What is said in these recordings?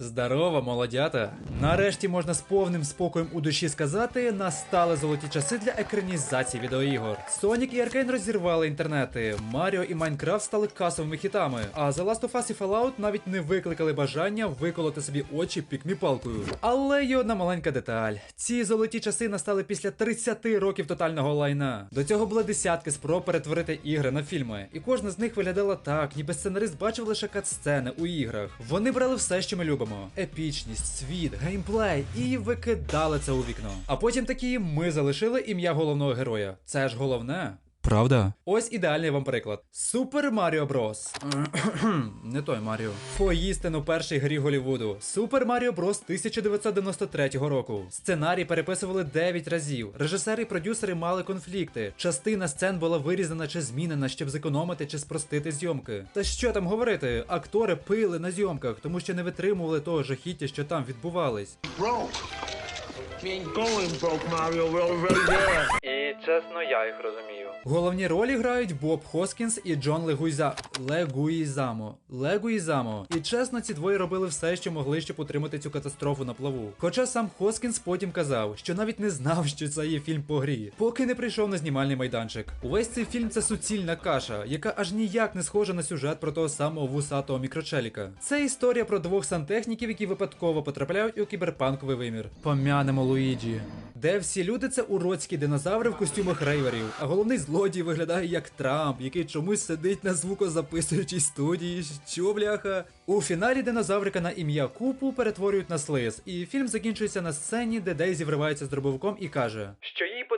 Здорово, молодята! Нарешті можна з повним спокоєм у душі сказати, настали золоті часи для екранізації відеоігор. Sonic і Arkane розірвали інтернети, Маріо і Майнкрафт стали касовими хітами, а The Last of Us і Fallout навіть не викликали бажання виколоти собі очі пікмі-палкою. Але є одна маленька деталь: ці золоті часи настали після 30 років тотального лайна. До цього були десятки спроб перетворити ігри на фільми, і кожна з них виглядала так, ніби сценарист бачив лише кат-сцени у іграх. Вони брали все, що ми любимо: епічність, світ, геймплей, і викидали це у вікно. А потім такі ми залишили ім'я головного героя. Це ж головне. Правда? Ось ідеальний вам приклад. Супер Маріо Брос. Не той Маріо. Поїстину першій грі Голівуду. Супер Маріо Брос 1993 року. Сценарій переписували 9 разів. Режисери і продюсери мали конфлікти. Частина сцен була вирізана чи змінена, щоб зекономити чи спростити зйомки. Та що там говорити? Актори пили на зйомках, тому що не витримували того жахіття, що там відбувались. broke. І чесно, я їх розумію. Головні ролі грають Боб Хоскінс і Джон Легуйза... Легуїзамо. Легуїзамо. І чесно, ці двоє робили все, що могли, щоб утримати цю катастрофу на плаву. Хоча сам Хоскінс потім казав, що навіть не знав, що це є фільм по грі, поки не прийшов на знімальний майданчик. Увесь цей фільм це суцільна каша, яка аж ніяк не схожа на сюжет про того самого вусатого мікрочеліка. Це історія про двох сантехніків, які випадково потрапляють у кіберпанковий вимір. Помянемо Луїджі. Де всі люди це уродські динозаври в костюмах рейверів, а головний злодій виглядає як Трамп, який чомусь сидить на звукозаписуючій студії. Що бляха? У фіналі динозаврика на ім'я Купу перетворюють на слиз, і фільм закінчується на сцені, де Дейзі вривається з дробовиком і каже: Що їй потрібна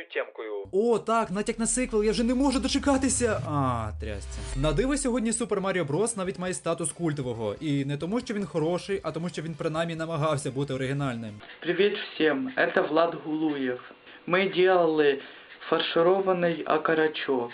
допомога з однією тємкою. О, так, натяк на сиквел, я вже не можу дочекатися. А, трясця. На диво сьогодні Супер Маріо Брос навіть має статус культового. І не тому, що він хороший, а тому, що він принаймні намагався бути оригінальним. Привет всем, это Влад Гулуев. Мы делали фаршированный окорочок.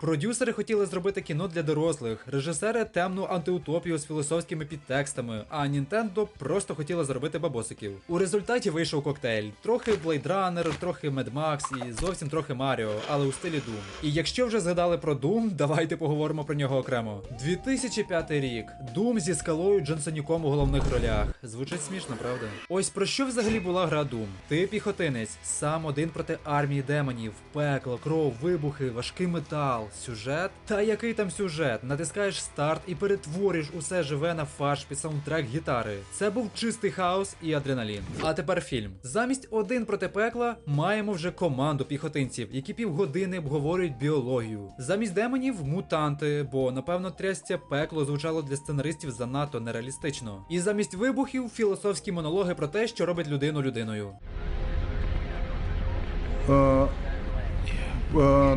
Продюсери хотіли зробити кіно для дорослих, режисери темну антиутопію з філософськими підтекстами, а Нінтендо просто хотіла зробити бабосиків. У результаті вийшов коктейль: трохи Blade Runner, трохи Mad Max і зовсім трохи Маріо, але у стилі Doom. І якщо вже згадали про Doom, давайте поговоримо про нього окремо. 2005 рік. Doom зі скалою Джонсонюком у головних ролях. Звучить смішно, правда? Ось про що взагалі була гра Doom? Ти піхотинець, сам один проти армії демонів, пекло, кров, вибухи, важкий метал, сюжет. Та який там сюжет? Натискаєш старт і перетворюєш усе живе на фарш під саундтрек гітари. Це був чистий хаос і адреналін. А тепер фільм. Замість один проти пекла маємо вже команду піхотинців, які півгодини обговорюють біологію. Замість демонів мутанти, бо напевно трястя пекло звучало для сценаристів занадто нереалістично. І замість вибухів філософські монологи про те, що робить людину людиною. По- е,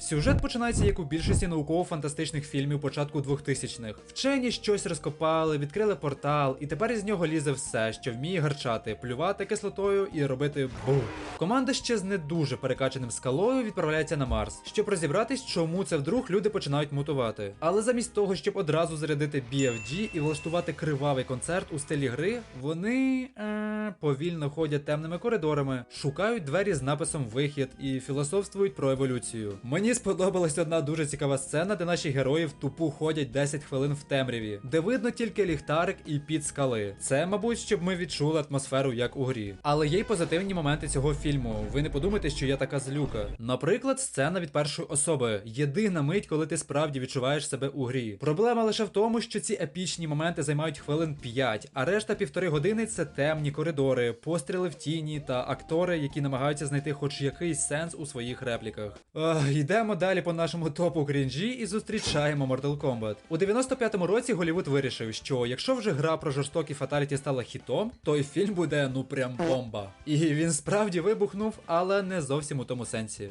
Сюжет починається як у більшості науково-фантастичних фільмів початку 2000-х. Вчені щось розкопали, відкрили портал, і тепер із нього лізе все, що вміє гарчати, плювати кислотою і робити бух. Команда ще з не дуже перекачаним скалою відправляється на Марс, щоб розібратись, чому це вдруг люди починають мутувати. Але замість того, щоб одразу зарядити BFG і влаштувати кривавий концерт у стилі гри, вони е, повільно ходять темними коридорами, шукають двері з написом Вихід і філософствують про еволюцію. Мені сподобалась одна дуже цікава сцена, де наші герої в тупу ходять 10 хвилин в темряві, де видно тільки ліхтарик і під скали. Це, мабуть, щоб ми відчули атмосферу як у грі. Але є й позитивні моменти цього фільму. Ви не подумайте, що я така злюка. Наприклад, сцена від першої особи. Єдина мить, коли ти справді відчуваєш себе у грі. Проблема лише в тому, що ці епічні моменти займають хвилин 5, а решта півтори години це темні коридори, постріли в тіні та актори, які намагаються знайти хоч якийсь сенс у своїх репліках. Ах, йдемо далі по нашому топу крінжі і зустрічаємо Mortal Kombat. У 95-му році Голівуд вирішив, що якщо вже гра про жорстокі фаталіті стала хітом, то й фільм буде ну прям бомба. І він справді вибухнув, але не зовсім у тому сенсі.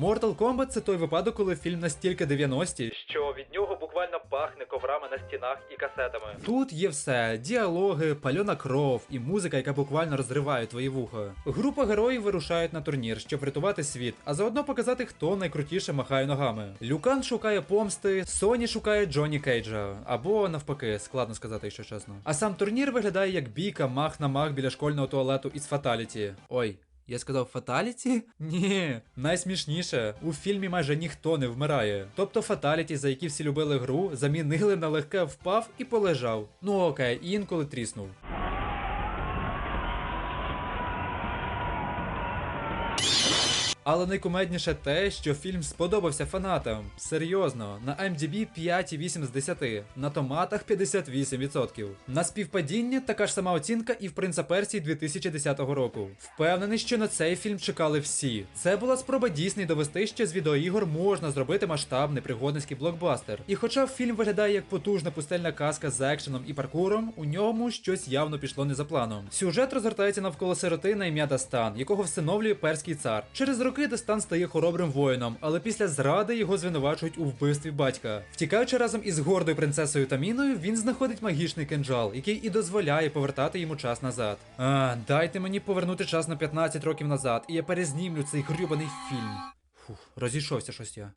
Mortal Kombat це той випадок, коли фільм настільки 90-ті, що від буквально пахне коврами на стінах і касетами. Тут є все: діалоги, пальона кров і музика, яка буквально розриває твої вуха. Група героїв вирушають на турнір, щоб врятувати світ, а заодно показати, хто найкрутіше махає ногами. Люкан шукає помсти, Соні шукає Джоні Кейджа, або навпаки, складно сказати, якщо чесно. А сам турнір виглядає як бійка мах на мах біля школьного туалету із фаталіті. Ой. Я сказав фаталіті? Ні, найсмішніше, у фільмі майже ніхто не вмирає. Тобто фаталіті, за які всі любили гру, замінили на легке впав і полежав. Ну окей, інколи тріснув. Але найкумедніше те, що фільм сподобався фанатам. Серйозно, на MDB 5,8 з 10, на томатах 58%. На співпадіння така ж сама оцінка і в принца Персії 2010 року. Впевнений, що на цей фільм чекали всі. Це була спроба Дісней довести, що з відеоігор можна зробити масштабний пригодницький блокбастер. І хоча фільм виглядає як потужна пустельна казка з екшеном і паркуром, у ньому щось явно пішло не за планом. Сюжет розгортається навколо сироти на ім'я Дастан, якого всиновлює перський цар. Через роки Дастан стає хоробрим воїном, але після зради його звинувачують у вбивстві батька. Втікаючи разом із гордою принцесою Таміною, він знаходить магічний кинджал, який і дозволяє повертати йому час назад. А, дайте мені повернути час на 15 років назад, і я перезнімлю цей грюбаний фільм. Фух, розійшовся щось я.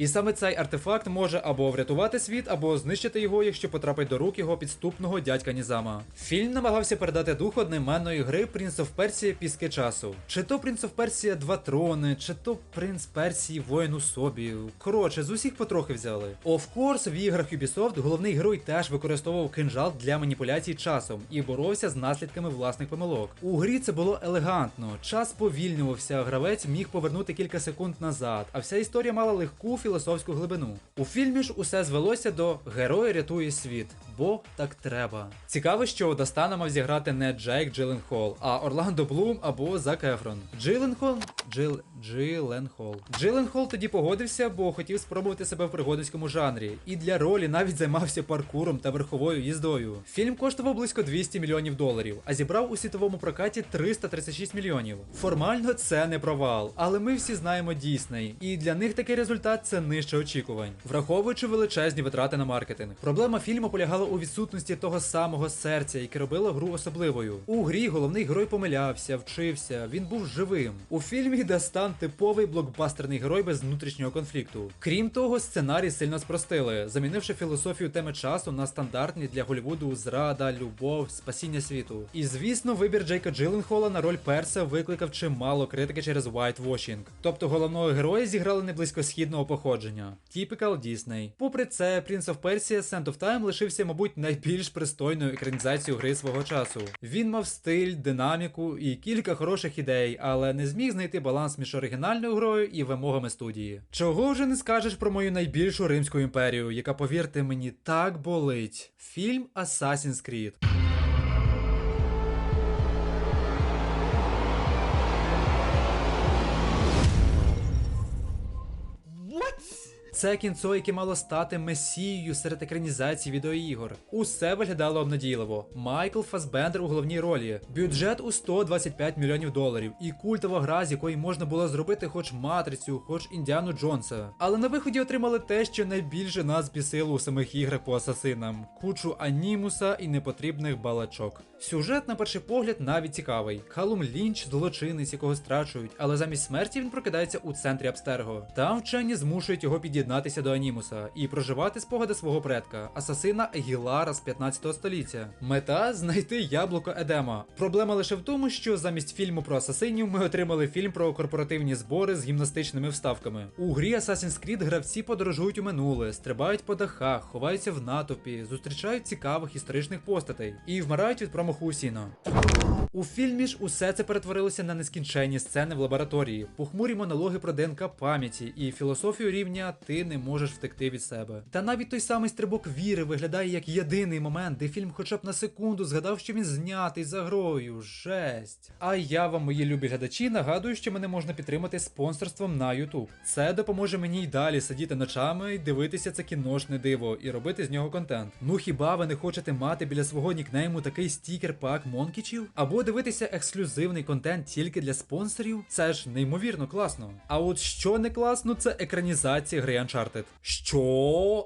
І саме цей артефакт може або врятувати світ, або знищити його, якщо потрапить до рук його підступного дядька Нізама. Фільм намагався передати дух одноіменної гри Prince of Persia Піски часу. Чи то Prince of Persia Два трони, чи то Принц Персії воїн у собі. Коротше, з усіх потрохи взяли. Of course, в іграх Ubisoft головний герой теж використовував кинжал для маніпуляцій часом і боровся з наслідками власних помилок. У грі це було елегантно, час повільнювався, гравець міг повернути кілька секунд назад, а вся історія мала легку філософську глибину. У фільмі ж усе звелося до герой рятує світ, бо так треба. Цікаво, що Дастана мав зіграти не Джейк Джилленхол, а Орландо Блум або Зак Ефрон. Джилленхол? Джил... Джилленхол. Джилленхол тоді погодився, бо хотів спробувати себе в пригодницькому жанрі, і для ролі навіть займався паркуром та верховою їздою. Фільм коштував близько 200 мільйонів доларів, а зібрав у світовому прокаті 336 мільйонів. Формально це не провал, але ми всі знаємо Дісней, і для них такий результат це нижче очікувань, враховуючи величезні витрати на маркетинг. Проблема фільму полягала у відсутності того самого серця, яке робило гру особливою. У грі головний герой помилявся, вчився, він був живим. У фільмі Дастан типовий блокбастерний герой без внутрішнього конфлікту. Крім того, сценарій сильно спростили, замінивши філософію теми часу на стандартні для Голлівуду зрада, любов, спасіння світу. І звісно, вибір Джейка Джилленхола на роль перса викликав чимало критики через whitewashing. Тобто головного героя зіграли не близькосхідного походження. Typical Disney. Попри це, Prince of Persia Sand of Time лишився, мабуть, найбільш пристойною екранізацією гри свого часу. Він мав стиль, динаміку і кілька хороших ідей, але не зміг знайти баланс між оригінальною грою і вимогами студії. Чого вже не скажеш про мою найбільшу римську імперію, яка, повірте мені, так болить. Фільм Assassin's Creed. Це кінцо, яке мало стати месією серед екранізацій відеоігор. Усе виглядало обнадійливо. Майкл Фасбендер у головній ролі, бюджет у 125 мільйонів доларів, і культова гра, з якої можна було зробити хоч матрицю, хоч Індіану Джонса. Але на виході отримали те, що найбільше нас бісило у самих іграх по асасинам: кучу анімуса і непотрібних балачок. Сюжет, на перший погляд, навіть цікавий. Халум Лінч злочинець, якого страчують, але замість смерті він прокидається у центрі Абстерго. Там вчені змушують його під'єднатися до анімуса і проживати спогади свого предка, асасина Егілара з 15 століття. Мета знайти яблуко Едема. Проблема лише в тому, що замість фільму про асасинів ми отримали фільм про корпоративні збори з гімнастичними вставками. У грі Assassin's Creed гравці подорожують у минуле, стрибають по дахах, ховаються в натовпі, зустрічають цікавих історичних постатей і вмирають від промаху сіно. У фільмі ж усе це перетворилося на нескінченні сцени в лабораторії, похмурі монологи про ДНК пам'яті і філософію рівня ти не можеш втекти від себе. Та навіть той самий стрибок віри виглядає як єдиний момент, де фільм хоча б на секунду згадав, що він знятий за грою. Жесть. А я вам, мої любі глядачі, нагадую, що мене можна підтримати спонсорством на YouTube. Це допоможе мені й далі сидіти ночами і дивитися це кіношне диво і робити з нього контент. Ну хіба ви не хочете мати біля свого нікнейму такий стікер пак Монкічів? Або дивитися ексклюзивний контент тільки для спонсорів? Це ж неймовірно класно. А от що не класно, це екранізація гри Uncharted. Що?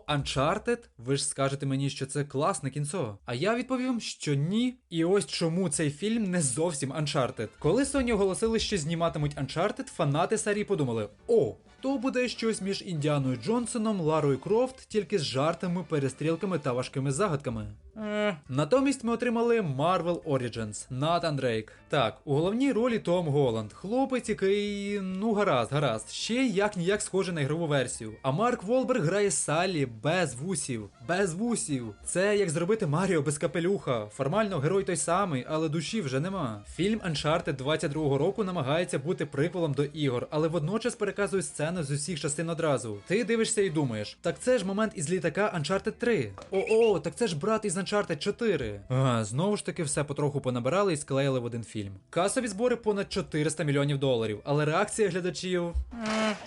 Uncharted? Ви ж скажете мені, що це класне кінцо. А я відповім, що ні. І ось чому цей фільм не зовсім Uncharted. Коли Sony оголосили, що зніматимуть Uncharted, фанати серії подумали: о, то буде щось між Індіаною Джонсоном, Ларою Крофт, тільки з жартами, перестрілками та важкими загадками. Е. Натомість ми отримали Marvel Origins, Натан Дрейк. Так, у головній ролі Том Голланд, хлопець, який. ну гаразд, гаразд, ще як ніяк схожий на ігрову версію. А Марк Волберг грає Саллі без вусів. Без вусів. Це як зробити Маріо без капелюха. Формально герой той самий, але душі вже нема. Фільм Uncharted 22-го року намагається бути приквелом до ігор, але водночас переказує сцени з усіх частин одразу. Ти дивишся і думаєш, так це ж момент із літака Uncharted 3. О-о, так це ж брат із Uncharted 4. А, знову ж таки, все потроху понабирали і склеїли в один фільм. Касові збори понад 400 мільйонів доларів, але реакція глядачів.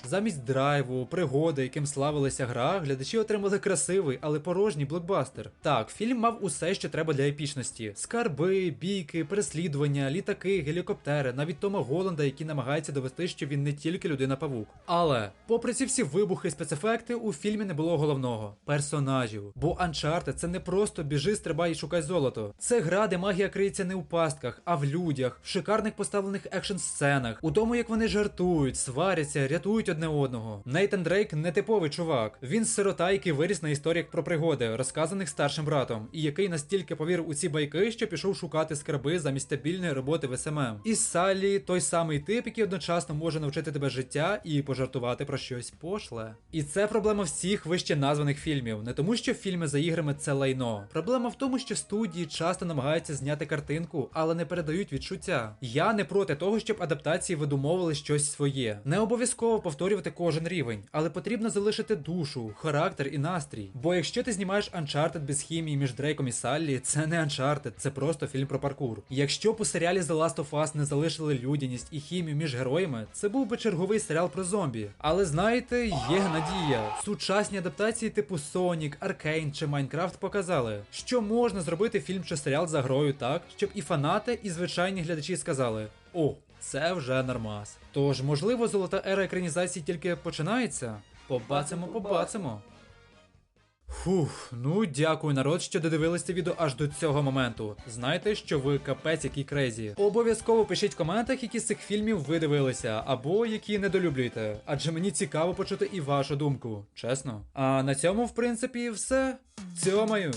Замість драйву, пригоди, яким славилася гра, глядачі отримали красивий, але порожній блокбастер. Так, фільм мав усе, що треба для епічності: скарби, бійки, переслідування, літаки, гелікоптери, навіть Тома Голланда, який намагається довести, що він не тільки людина-павук. Але, попри ці всі вибухи і спецефекти, у фільмі не було головного персонажів. Бо Uncharted це не просто біжи, стрибай і шукай золото. Це гра, де магія криється не у пастках, а в людях, в шикарних поставлених екшн сценах, у тому, як вони жартують, сваряться, рятують одне одного. Нейтан Дрейк не типовий чувак. Він сирота, який виріс на історіях про пригоди, розказаних старшим братом, і який настільки повірив у ці байки, що пішов шукати скарби замість стабільної роботи в СММ. І Саллі той самий тип, який одночасно може навчити тебе життя і пожартувати про щось пошле. І це проблема всіх вище названих фільмів. Не тому, що фільми за іграми це лайно. Проблема в тому, що студії часто намагаються зняти картинку, але не передають відчуття. Я не проти того, щоб адаптації видумовували щось своє. Не обов'язково повторювати кожен рівень, але потрібно залишити душу, характер і настрій. Бо якщо ти знімаєш Uncharted без хімії між Дрейком і Саллі, це не Uncharted, це просто фільм про паркур. Якщо б у серіалі The Last of Us не залишили людяність і хімію між героями, це був би черговий серіал про зомбі. Але знаєте, є надія. Сучасні адаптації типу Sonic, Arcane чи Minecraft показали, що можна зробити фільм чи серіал за грою так, щоб і фанати, і звичайні глядачі сказали: О, це вже нормас. Тож, можливо, золота ера екранізації тільки починається? Побацимо, побацимо. Фух, ну дякую народ, що додивились це відео аж до цього моменту. Знаєте, що ви капець який крейзі. Обов'язково пишіть в коментах, які з цих фільмів ви дивилися, або які недолюблюєте. Адже мені цікаво почути і вашу думку, чесно. А на цьому, в принципі, все. Цьомаю.